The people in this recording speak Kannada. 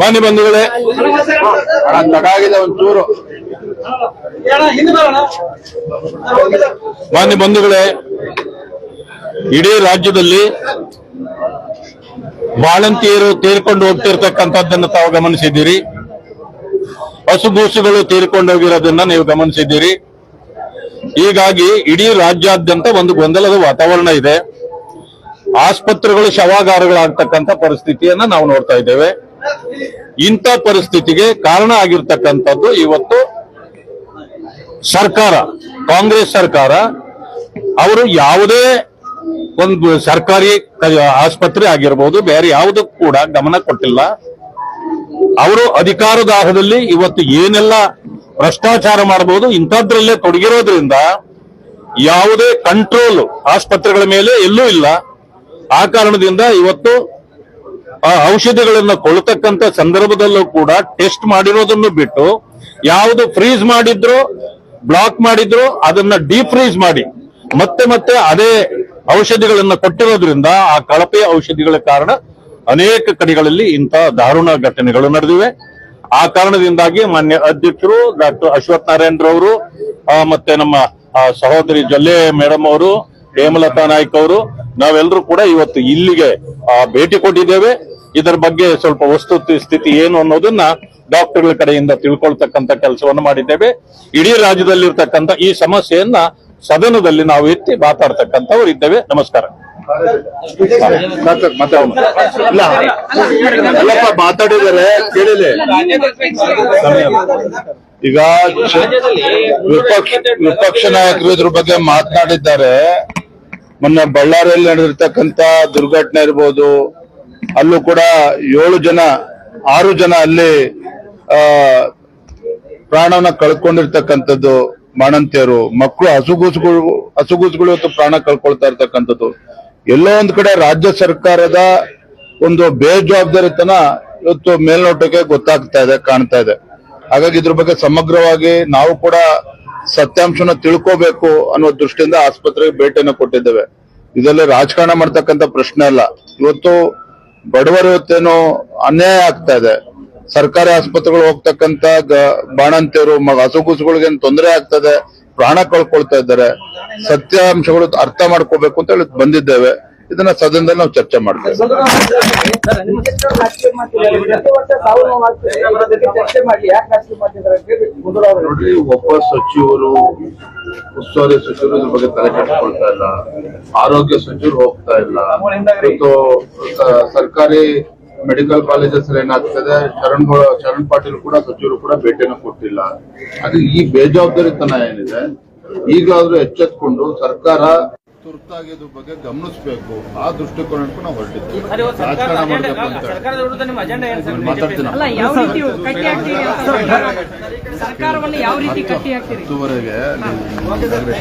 ಮಾನ್ಯ ಬಂಧುಗಳೇ ತಗಾಗಿದೆ ಒಂಚೂರು ಮಾನ್ಯ ಬಂಧುಗಳೇ ಇಡೀ ರಾಜ್ಯದಲ್ಲಿ ಬಾಳಂತಿಯರು ತೀರ್ಕೊಂಡು ಹೋಗ್ತಿರ್ತಕ್ಕಂಥದ್ದನ್ನ ತಾವು ಗಮನಿಸಿದ್ದೀರಿ. ಹಸುಗೂಸುಗಳು ತೀರ್ಕೊಂಡು ಹೋಗಿರೋದನ್ನ ನೀವು ಗಮನಿಸಿದ್ದೀರಿ. ಹೀಗಾಗಿ ಇಡೀ ರಾಜ್ಯಾದ್ಯಂತ ಒಂದು ಗೊಂದಲದ ವಾತಾವರಣ ಇದೆ. ಆಸ್ಪತ್ರೆಗಳು ಶವಾಗಾರಗಳಾಗ್ತಕ್ಕಂಥ ಪರಿಸ್ಥಿತಿಯನ್ನ ನಾವು ನೋಡ್ತಾ ಇದ್ದೇವೆ. ಇಂಥ ಪರಿಸ್ಥಿತಿಗೆ ಕಾರಣ ಆಗಿರ್ತಕ್ಕಂಥದ್ದು ಇವತ್ತು ಸರ್ಕಾರ, ಕಾಂಗ್ರೆಸ್ ಸರ್ಕಾರ, ಅವರು ಯಾವುದೇ ಒಂದು ಸರ್ಕಾರಿ ಆಸ್ಪತ್ರೆ ಆಗಿರ್ಬೋದು, ಬೇರೆ ಯಾವುದಕ್ಕೂ ಕೂಡ ಗಮನ ಕೊಟ್ಟಿಲ್ಲ. ಅವರು ಅಧಿಕಾರದಾಹದಲ್ಲಿ ಇವತ್ತು ಏನೆಲ್ಲ ಭ್ರಷ್ಟಾಚಾರ ಮಾಡಬಹುದು ಇಂಥದ್ರಲ್ಲೇ ತೊಡಗಿರೋದ್ರಿಂದ ಯಾವುದೇ ಕಂಟ್ರೋಲ್ ಆಸ್ಪತ್ರೆಗಳ ಮೇಲೆ ಎಲ್ಲೂ ಇಲ್ಲ. ಆ ಕಾರಣದಿಂದ ಇವತ್ತು ಆ ಔಷಧಿಗಳನ್ನ ಕೊಳ್ತಕ್ಕಂತ ಸಂದರ್ಭದಲ್ಲೂ ಕೂಡ ಟೆಸ್ಟ್ ಮಾಡಿರೋದನ್ನು ಬಿಟ್ಟು ಯಾವುದು ಫ್ರೀಸ್ ಮಾಡಿದ್ರು, ಬ್ಲಾಕ್ ಮಾಡಿದ್ರು ಅದನ್ನ ಡೀಫ್ರೀಸ್ ಮಾಡಿ. ಮತ್ತೆ ಮತ್ತೆ ಅದೇ ಔಷಧಿಗಳನ್ನ ಕೊಟ್ಟಿರೋದ್ರಿಂದ ಆ ಕಳಪೆ ಔಷಧಿಗಳ ಕಾರಣ ಅನೇಕ ಕಡೆಗಳಲ್ಲಿ ಇಂತಹ ದಾರುಣ ಘಟನೆಗಳು ನಡೆದಿವೆ. ಆ ಕಾರಣದಿಂದಾಗಿ ಮಾನ್ಯ ಅಧ್ಯಕ್ಷರು ಡಾಕ್ಟರ್ ಅಶ್ವಥ್ ನಾರಾಯಣ್ ರವರು ಮತ್ತೆ ನಮ್ಮ ಸಹೋದರಿ ಜೊಲ್ಲೆ ಮೇಡಮ್ ಅವರು ಹೇಮಲತಾ ನಾಯ್ಕ್ ಅವರು ನಾವೆಲ್ಲರೂ ಕೂಡ ಇವತ್ತು ಇಲ್ಲಿಗೆ ಆ, ಭೇಟಿ ಕೊಟ್ಟಿದ್ದೇವೆ. ಇದರ ಬಗ್ಗೆ ಸ್ವಲ್ಪ ವಸ್ತು ಸ್ಥಿತಿ ಏನು ಅನ್ನೋದನ್ನ ಡಾಕ್ಟರ್ಗಳ ಕಡೆಯಿಂದ ತಿಳ್ಕೊಳ್ತಕ್ಕಂಥ ಕೆಲಸವನ್ನು ಮಾಡಿದ್ದೇವೆ. ಇಡೀ ರಾಜ್ಯದಲ್ಲಿರ್ತಕ್ಕಂಥ ಈ ಸಮಸ್ಯೆಯನ್ನ ಸದನದಲ್ಲಿ ನಾವು ಎತ್ತಿ ಮಾತಾಡ್ತಕ್ಕಂಥವ್ರು ಇದ್ದೇವೆ. ನಮಸ್ಕಾರ. ಅಲ್ಲಪ್ಪ ಮಾತಾಡಿದರೆ ಕೇಳಿದೆ. ಈಗ ವಿಪಕ್ಷ ವಿಪಕ್ಷ ನಾಯಕರು ಇದ್ರ ಬಗ್ಗೆ ಮಾತನಾಡಿದ್ದಾರೆ. ಮೊನ್ನೆ ಬಳ್ಳಾರಿಯಲ್ಲಿ ನಡೆದಿರ್ತಕ್ಕಂತ ದುರ್ಘಟನೆ ಇರ್ಬೋದು, ಅಲ್ಲೂ ಕೂಡ ಏಳು ಜನ, ಆರು ಜನ ಅಲ್ಲಿ, ಆ ಪ್ರಾಣವನ್ನ ಕಳ್ಕೊಂಡಿರ್ತಕ್ಕಂಥದ್ದು ಮಾಣಂತಿಯರು. ಮಕ್ಕಳು ಹಸುಗೂಸುಗಳು ಹಸುಗೂಸುಗಳು ಇವತ್ತು ಪ್ರಾಣ ಕಳ್ಕೊಳ್ತಾ ಇರ್ತಕ್ಕಂಥದ್ದು. ಎಲ್ಲೋ ಒಂದ್ ಕಡೆ ರಾಜ್ಯ ಸರ್ಕಾರದ ಒಂದು ಬೇಜವಾಬ್ದಾರಿತನ ಇವತ್ತು ಮೇಲ್ನೋಟಕ್ಕೆ ಗೊತ್ತಾಗ್ತಾ ಇದೆ, ಕಾಣ್ತಾ ಇದೆ. ಹಾಗಾಗಿ ಇದ್ರ ಬಗ್ಗೆ ಸಮಗ್ರವಾಗಿ ನಾವು ಕೂಡ ಸತ್ಯಾಂಶನ ತಿಳ್ಕೋಬೇಕು ಅನ್ನೋ ದೃಷ್ಟಿಯಿಂದ ಆಸ್ಪತ್ರೆಗೆ ಭೇಟಿಯನ್ನು ಕೊಟ್ಟಿದ್ದೇವೆ. ಇದರಲ್ಲಿ ರಾಜಕಾರಣ ಮಾಡ್ತಕ್ಕಂಥ ಪ್ರಶ್ನೆ ಅಲ್ಲ. ಇವತ್ತು ಬಡವರ ಇವತ್ತೇನು ಅನ್ಯಾಯ ಆಗ್ತಾ ಇದೆ. ಸರ್ಕಾರಿ ಆಸ್ಪತ್ರೆಗಳು ಹೋಗ್ತಕ್ಕಂತ ಬಾಣಂತಿಯರು ಹಸುಗೂಸುಗಳಿಗೆ ತೊಂದರೆ ಆಗ್ತದೆ ಪ್ರಾಣ ಕಳ್ಕೊಳ್ತಾ ಇದ್ದಾರೆ. ಸತ್ಯಾಂಶಗಳು ಅರ್ಥ ಮಾಡ್ಕೋಬೇಕು ಅಂತ ಹೇಳಿ ಬಂದಿದ್ದೇವೆ. ಇದನ್ನ ಸದನದಲ್ಲಿ ನಾವು ಚರ್ಚೆ ಮಾಡ್ತೇವೆ. ಚರ್ಚೆ ಮಾಡಿ. ಯಾಕೆ ನಾಚಿಕೆ ಮಾಡ್ತಿದ್ದಾರೆ ಅಂತ ಅವರು. ನೋಡ್ರಿ ಒಬ್ಬ ಸಚಿವರು ಉಸ್ತುವಾರಿ ಸಚಿವರು ಇದ್ರ ಬಗ್ಗೆ ತಲೆ ಕೆಡಿಸ್ಕೊಳ್ತಾ ಇಲ್ಲ. ಆರೋಗ್ಯ ಸಚಿವರು ಹೋಗ್ತಾ ಇಲ್ಲ. ಮತ್ತು ಸರ್ಕಾರಿ ಮೆಡಿಕಲ್ ಕಾಲೇಜಸ್ ಏನಾಗ್ತದೆ ಶರಣ್ ಶರಣ್ ಪಾಟೀಲ್ ಕೂಡ ಸಚಿವರು ಕೂಡ ಭೇಟಿಯನ್ನು ಕೊಟ್ಟಿಲ್ಲ. ಅದು ಈ ಬೇಜವಾಬ್ದಾರಿತನ ಏನಿದೆ? ಈಗಾದ್ರೂ ಎಚ್ಚೆತ್ಕೊಂಡು ಸರ್ಕಾರ ತುರ್ತಾಗಿ ಇದ್ರ ಬಗ್ಗೆ ಗಮನಿಸಬೇಕು. ಆ ದೃಷ್ಟಿಕೋನಕ್ಕೂ ನಾವು ಹೊರಟಿದ್ವಿ ರಾಜಕಾರಣ ಅಜೆಂಡಾ ಅಂತ ವಿರುದ್ಧ ನಿಮ್ಮ ಅಜೆಂಡಾ ಏನು ಸರ್? ಮಾತಾಡ್ತೀನಿ ಅಲ್ಲ ಯಾವ ರೀತಿ ಕಟ್ಟಿ ಹಾಕ್ತೀರಿ ಅಂತ ಸರ್ಕಾರವನ್ನು ಯಾವ ರೀತಿ ಕಟ್ಟಿ ಹಾಕ್ತೀರಿ? ಹತ್ತುವರೆಗೆ ನೋಡ್ರಿ